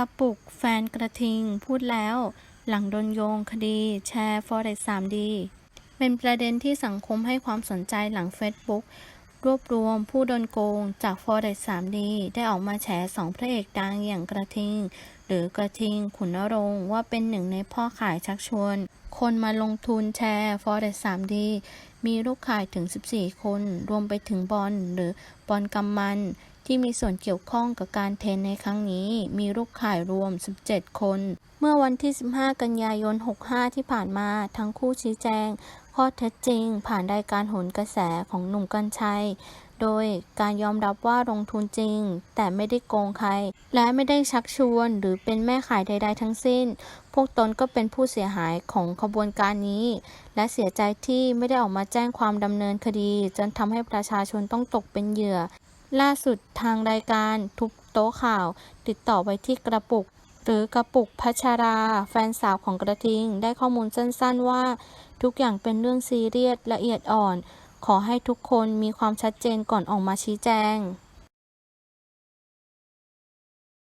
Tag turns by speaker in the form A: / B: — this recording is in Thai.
A: กระปุกแฟนกระทิงพูดแล้ว หลังโดนโยงคดี แชร์ Forex 3D เป็นประเด็นที่สังคมให้ความสนใจหลัง Facebook รวบรวมผู้โดนโกงจาก Forex 3D ได้ออกมาแฉสองพระเอกดังอย่างกระทิง หรือกระทิงขุนนรงว่าเป็นหนึ่งในพ่อขายชักชวน คนมาลงทุนแชร์ Forex 3D มีลูกขายถึง 14 คน รวมไปถึงบอลหรือบอลกำมัน ที่มีส่วนเกี่ยวข้องกับการเทรนในครั้งนี้มีลูกขายรวม 17 คน เมื่อวันที่ 15 กันยายน 65 ที่ผ่านมาทั้งคู่ชี้แจง ข้อเท็จจริง ผ่านรายการโหนกระแสของหนุ่มกัญชัย โดยการยอมรับว่าลงทุนจริง แต่ไม่ได้โกงใคร และไม่ได้ชักชวนหรือเป็นแม่ขายใด ๆ ทั้งสิ้น พวกตนก็เป็นผู้เสียหายของขบวนการนี้ และเสียใจที่ไม่ได้ออกมาแจ้งความดำเนินคดี จนทำให้ประชาชนต้องตกเป็นเหยื่อ ล่าสุดทางรายการทุบโต๊ะข่าว ติดต่อไปที่กระปุก หรือกระปุกพัชรา แฟนสาวของกระทิง ได้ข้อมูลสั้นๆว่า ทุกอย่างเป็นเรื่องซีเรียสละเอียดอ่อน ขอให้ทุกคนมีความชัดเจนก่อนออกมาชี้แจง